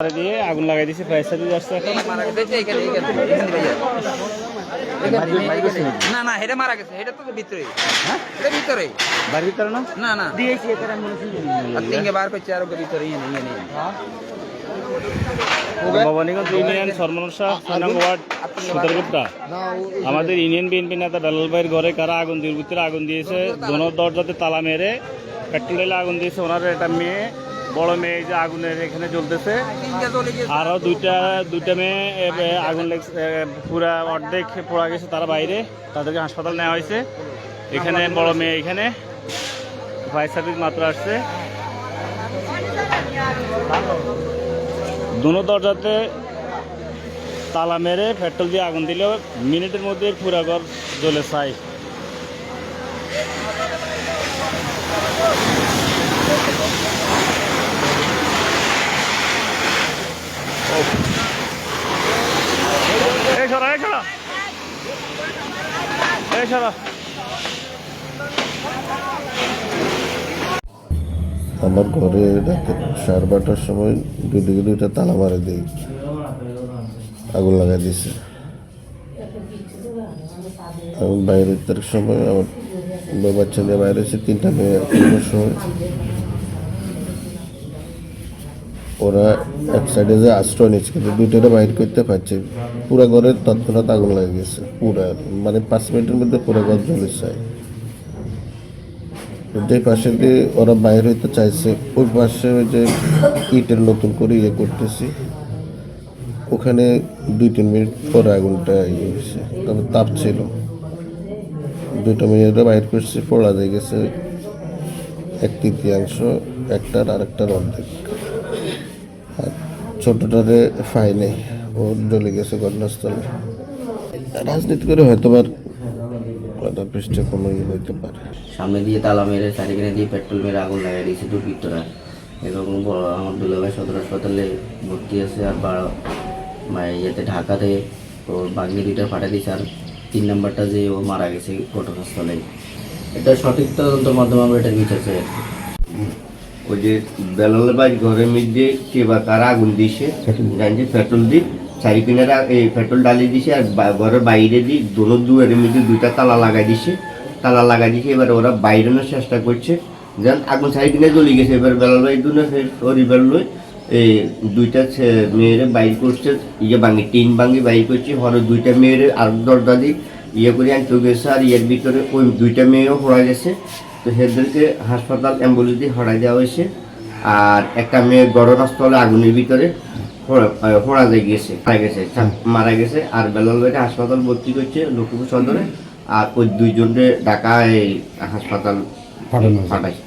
দিয়ে আগুন লাগাই দিয়েছে ফায়ার সার্ভিস আসছে এখন। মারা গেছে এই যে এখানে এখানে এখানে দিকে যায়। এখানে, এখানে। না না এটা মারা গেছে এটা তো ভিতরে হ্যাঁ? এটা ভিতরে বাড়ির ভিতরে না? না না। আর তিনকে বার করছে আর ওকে ভিতরে ইয়ে নেই ইয়ে নেই ভবানীগঞ্জ ইউনিয়ন সরমনসা সুনাম ওয়ার্ড সুতারগুপ্তা আমাদের ইউনিয়ন বিএনপি নেতা বেলাল ভাইয়ের ঘরে কারা আগুন দুর্বৃত্তরা আগুন দিয়েছে দোনো দরজাতে তালা মেরে পেট্রোল আগুন দিয়েছে ওনার একটা মেয়ে বড় মেয়ে যে আগুনের এখানে জ্বলতেছে। আরও দুইটা দুইটা মেয়ে আগুন পুরা অর্ধেক পড়া গেছে তারা বাইরে। তাদেরকে হাসপাতাল নেওয়া হয়েছে। এখানে বড় মেয়ে এখানে। ফায়ার সার্ভিস মাত্র আসছে। দুনো দরজাতে তালা মেরে পেট্রোল দিয়ে আগুন দিলেও মিনিটের মধ্যে পুরা ঘর জ্বলে ছাই এই সরা এই সরা এই সরা আমার ঘরে সাড়ে বারোটার সময় গুলি দুইটা তালা মারে দিই আগুন লাগাই দিছে আমি বাইরে তার সময় আমার বাচ্চা নিয়ে বাইরে এসে তিনটা মেয়ে সময় ওরা এক সাইডে যে আশ্রয় নিচ্ছে কিন্তু দুইটারে বাইর করতে পারছে। পুরো ঘরে তৎক্ষণাৎ আগুন লাগে গেছে, পুরা। মানে পাঁচ মিনিটের মধ্যে পুরো ঘর জ্বলে যায়। যে পাশে দিয়ে ওরা বাইর হইতে চাইছে, ওই পাশে ওই যে ইটের নতুন করে ইয়ে করতেছি, ওখানে দুই, তিন মিনিট পরে আগুনটা ইয়ে হয়েছে তবে তাপ ছিল। দুইটা মিনিটে বাইর করছি, পড়া দিয়ে গেছে। এক তৃতীয়াংশ, একটার আর একটার অর্ধেক। ছোটটারে ফাই নেই ও জ্বলে গেছে ঘটনাস্থলে। রাজনীতি করে হয়তো আর পৃষ্ঠে কোনো ইয়ে হইতে পারে। সামনে দিয়ে তালা মেরে চারিখানে দিয়ে পেট্রোল মেরে আগুন লাগিয়ে দিয়েছে দুর্বৃত্তরা। এবং আমার দুলাভাই সদর হাসপাতালে ভর্তি আছে আর বারো মানে ইয়েতে ঢাকাতে। ওর বাগনি দুইটা ফাটা দিয়েছে আর তিন নাম্বারটা যে ও মারা গেছে ঘটনাস্থলে এটা সঠিক তদন্তের মাধ্যমে আমরা এটা কি। ওই যে বেলালের বাড়ি ঘরের মধ্যে কে বা কারা আগুন দিছে জানছে পেট্রোল দি চারি কিনারা এই পেট্রোল ডালি দিছে আর ঘরের বাইরে দি দোনো দুয়ারের মধ্যে দুইটা তালা লাগাই দিছে। তালা লাগাই দিছে এবার ওরা বাইরানোর চেষ্টা করছে। যেন আগুন চারি কিনে জ্বলে গেছে এবার বেলাল বাড়ি দুনে পরিবার লই এই দুইটা মেয়েরে বাইর করছে ইয়ে ভাঙি টিন ভাঙি বাইর করছে। হরে দুইটা মেয়েরে আর দরজা দি ইয়ে করে আনতে গেছে আর ইয়ের ভিতরে ওই দুইটা মেয়েও পড়া গেছে। তো হেদদেরকে হাসপাতাল অ্যাম্বুলেন্স দিয়ে হরাই দেওয়া হয়েছে। আর একটা মেয়ে ঘটনাস্থলে আগুনের ভিতরে পড়া যায় গেছে মারা গেছে মারা গেছে। আর বেলাল ভাইটা হাসপাতাল ভর্তি করছে লক্ষ্মীপুর সদরে। আর ওই দুইজনকে ঢাকায় হাসপাতাল পাঠানো পাঠাইছে।